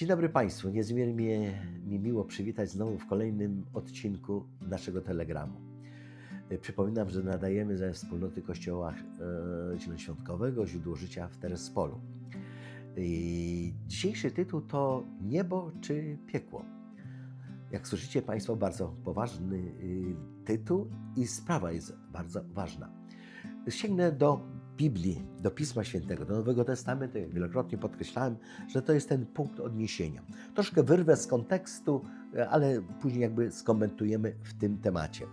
Dzień dobry Państwu. Niezmiernie mi miło przywitać znowu w kolejnym odcinku naszego telegramu. E, Przypominam, że nadajemy ze wspólnoty Kościoła e, Zielonoświątkowego Źródło Życia w Terespolu. I dzisiejszy tytuł to Niebo czy piekło? Jak słyszycie Państwo, bardzo poważny tytuł i sprawa jest bardzo ważna. Sięgnę do Biblii, do Pisma Świętego, do Nowego Testamentu. Jak wielokrotnie podkreślałem, że to jest ten punkt odniesienia. Troszkę wyrwę z kontekstu, ale później jakby skomentujemy w tym temacie.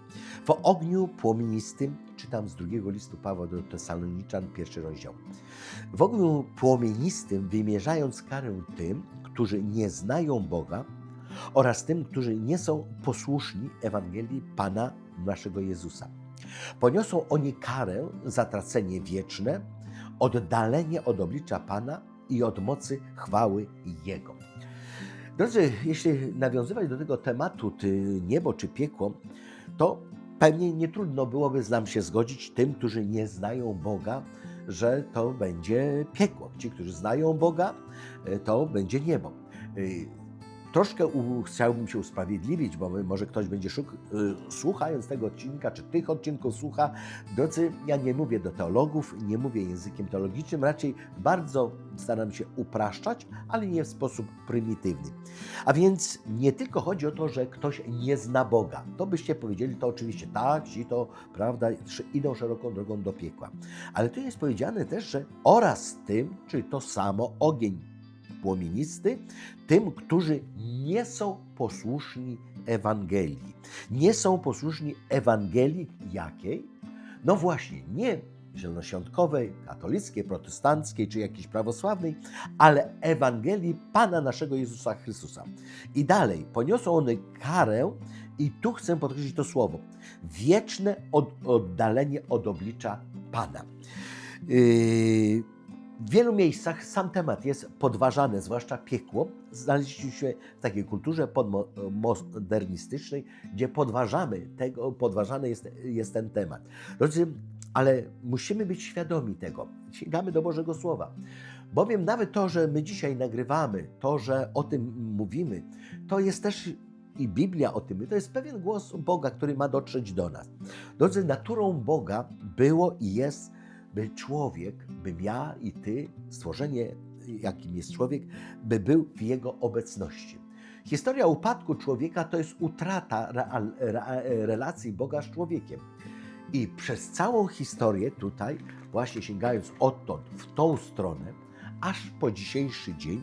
W ogniu płomienistym, czytam z drugiego listu Pawła do Tesaloniczan, pierwszy rozdział. W ogniu płomienistym wymierzając karę tym, którzy nie znają Boga oraz tym, którzy nie są posłuszni Ewangelii Pana naszego Jezusa. Poniosą oni karę za tracenie wieczne, oddalenie od oblicza Pana i od mocy chwały Jego. Drodzy, jeśli nawiązywać do tego tematu, ty niebo czy piekło, to pewnie nie trudno byłoby nam się zgodzić tym, którzy nie znają Boga, że to będzie piekło. Ci, którzy znają Boga, to będzie niebo. Troszkę chciałbym się usprawiedliwić, bo może ktoś będzie szuk, y, słuchając tego odcinka, czy tych odcinków słucha. Drodzy, ja nie mówię do teologów, nie mówię językiem teologicznym, raczej bardzo staram się upraszczać, ale nie w sposób prymitywny. A więc nie tylko chodzi o to, że ktoś nie zna Boga. To byście powiedzieli, to oczywiście tak, ci to, prawda, idą szeroką drogą do piekła. Ale tu jest powiedziane też, że oraz tym, czy to samo ogień płomienisty, tym, którzy nie są posłuszni Ewangelii. Nie są posłuszni Ewangelii jakiej? No właśnie, nie zielonoświątkowej, katolickiej, protestanckiej czy jakiejś prawosławnej, ale Ewangelii Pana naszego Jezusa Chrystusa. I dalej, poniosą one karę, i tu chcę podkreślić to słowo, wieczne od, oddalenie od oblicza Pana. Yy, w wielu miejscach sam temat jest podważany, zwłaszcza piekło. Znaleźliśmy się w takiej kulturze modernistycznej, gdzie podważamy tego, podważany jest, jest ten temat. Drodzy, ale musimy być świadomi tego. Sięgamy do Bożego Słowa. Bowiem nawet to, że my dzisiaj nagrywamy, to, że o tym mówimy, to jest też i Biblia o tym, to jest pewien głos Boga, który ma dotrzeć do nas. Drodzy, naturą Boga było i jest by człowiek, bym ja i ty, stworzenie, jakim jest człowiek, by był w jego obecności. Historia upadku człowieka to jest utrata real, re, relacji Boga z człowiekiem. I przez całą historię tutaj, właśnie sięgając odtąd w tą stronę, aż po dzisiejszy dzień,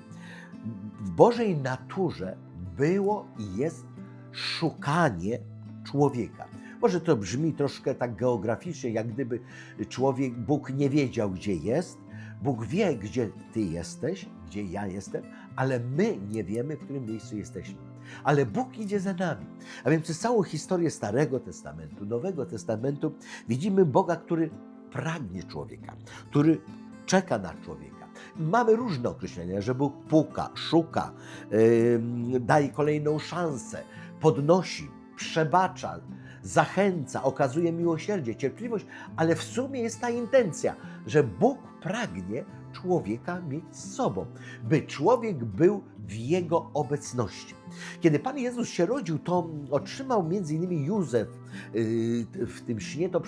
w Bożej naturze było i jest szukanie człowieka. Może to brzmi troszkę tak geograficznie, jak gdyby człowiek, Bóg nie wiedział, gdzie jest. Bóg wie, gdzie Ty jesteś, gdzie ja jestem, ale my nie wiemy, w którym miejscu jesteśmy. Ale Bóg idzie za nami. A więc przez całą historię Starego Testamentu, Nowego Testamentu widzimy Boga, który pragnie człowieka, który czeka na człowieka. Mamy różne określenia, że Bóg puka, szuka, yy, daje kolejną szansę, podnosi, przebacza, zachęca, okazuje miłosierdzie, cierpliwość, ale w sumie jest ta intencja, że Bóg pragnie człowieka mieć z sobą, by człowiek był w jego obecności. Kiedy Pan Jezus się rodził, to otrzymał innymi Józef yy, w tym śnie to,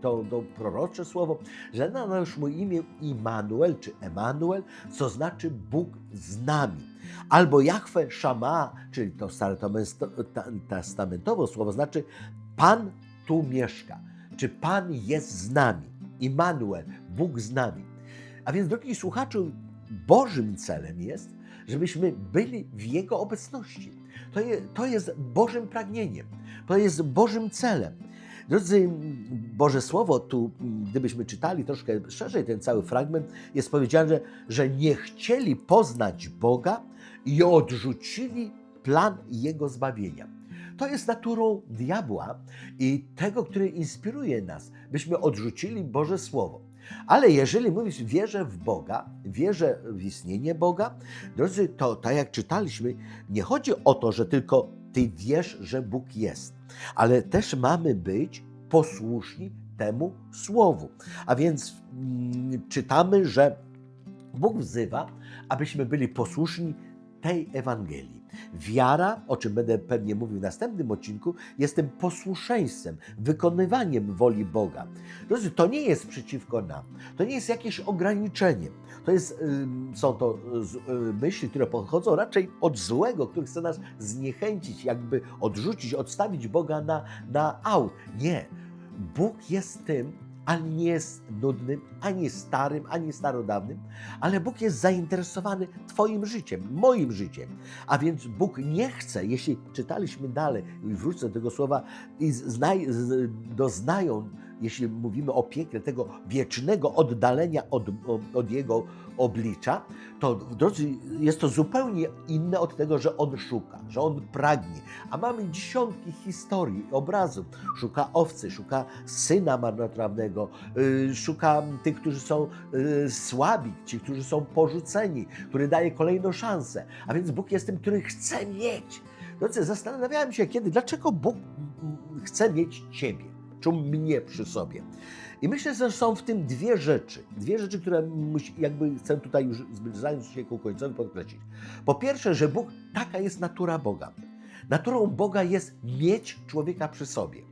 to, to prorocze słowo, że nadał mu imię Immanuel czy Emanuel, co znaczy Bóg z nami. Albo Jahwe Shama, czyli to starotestamentowe słowo, znaczy Pan tu mieszka, czy Pan jest z nami. Immanuel, Bóg z nami. A więc, drogi słuchaczu, Bożym celem jest, żebyśmy byli w Jego obecności. To, je, to jest Bożym pragnieniem, to jest Bożym celem. Drodzy, Boże Słowo, tu gdybyśmy czytali troszkę szerzej ten cały fragment, jest powiedziane, że nie chcieli poznać Boga i odrzucili plan Jego zbawienia. To jest naturą diabła i tego, który inspiruje nas, byśmy odrzucili Boże Słowo. Ale jeżeli mówisz, wierzę w Boga, wierzę w istnienie Boga, drodzy, to tak jak czytaliśmy, nie chodzi o to, że tylko ty wiesz, że Bóg jest, ale też mamy być posłuszni temu słowu. A więc mm, czytamy, że Bóg wzywa, abyśmy byli posłuszni tej Ewangelii. Wiara, o czym będę pewnie mówił w następnym odcinku, jest tym posłuszeństwem, wykonywaniem woli Boga. Drodzy, to nie jest przeciwko nam, to nie jest jakieś ograniczenie. To jest, są to z- y, myśli, które pochodzą raczej od złego, który chce nas zniechęcić, jakby odrzucić, odstawić Boga na, na aut. Nie. Bóg jest tym, ani nie jest nudnym, ani starym, ani starodawnym, ale Bóg jest zainteresowany Twoim życiem, moim życiem. A więc Bóg nie chce, jeśli czytaliśmy dalej, i wrócę do tego słowa, i doznają, jeśli mówimy o piekle, tego wiecznego oddalenia od, od Jego oblicza, to drodzy, jest to zupełnie inne od tego, że On szuka, że On pragnie. A mamy dziesiątki historii, obrazów. Szuka owcy, szuka syna marnotrawnego, y, szuka tych, którzy są y, słabi, ci, którzy są porzuceni, który daje kolejną szansę. A więc Bóg jest tym, który chce mieć. Drodzy, zastanawiałem się kiedy, dlaczego Bóg chce mieć Ciebie, czy mnie przy sobie. I myślę, że są w tym dwie rzeczy. Dwie rzeczy, które jakby chcę tutaj już zbliżając się ku końcowi podkreślić. Po pierwsze, że Bóg, taka jest natura Boga. Naturą Boga jest mieć człowieka przy sobie.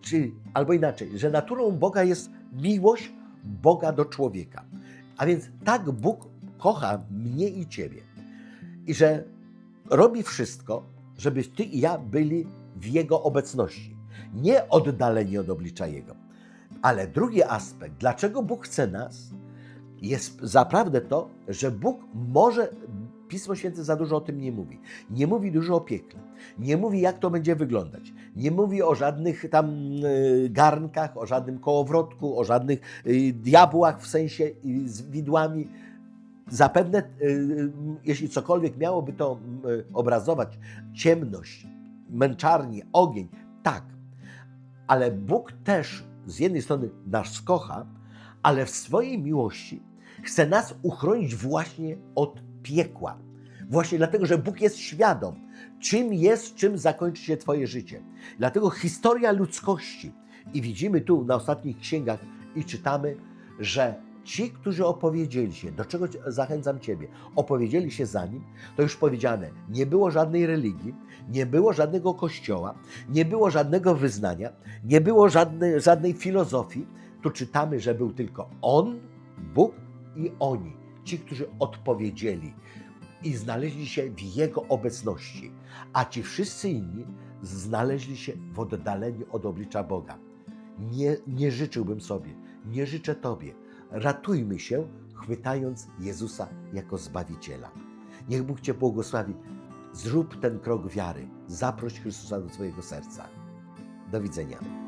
Czy, albo inaczej, że naturą Boga jest miłość Boga do człowieka. A więc tak Bóg kocha mnie i Ciebie. I że robi wszystko, żeby Ty i ja byli w Jego obecności. Nie oddaleni od oblicza Jego. Ale drugi aspekt, dlaczego Bóg chce nas, jest zaprawdę to, że Bóg może, Pismo Święte za dużo o tym nie mówi. Nie mówi dużo o piekle. Nie mówi, jak to będzie wyglądać. Nie mówi o żadnych tam y, garnkach, o żadnym kołowrotku, o żadnych y, diabłach w sensie y, z widłami. Zapewne, jeśli cokolwiek miałoby to obrazować, ciemność, męczarnię, ogień, tak. Ale Bóg też z jednej strony nas kocha, ale w swojej miłości chce nas uchronić właśnie od piekła. Właśnie dlatego, że Bóg jest świadom, czym jest, czym zakończy się Twoje życie. Dlatego historia ludzkości. I widzimy tu na ostatnich księgach i czytamy, że ci, którzy opowiedzieli się, do czego zachęcam Ciebie, opowiedzieli się za nim, to już powiedziane, nie było żadnej religii, nie było żadnego kościoła, nie było żadnego wyznania, nie było żadnej, żadnej filozofii. Tu czytamy, że był tylko On, Bóg i oni, ci, którzy odpowiedzieli i znaleźli się w Jego obecności, a ci wszyscy inni znaleźli się w oddaleniu od oblicza Boga. Nie, nie życzyłbym sobie, nie życzę Tobie. Ratujmy się, chwytając Jezusa jako Zbawiciela. Niech Bóg Cię błogosławi. Zrób ten krok wiary. Zaproś Chrystusa do Twojego serca. Do widzenia.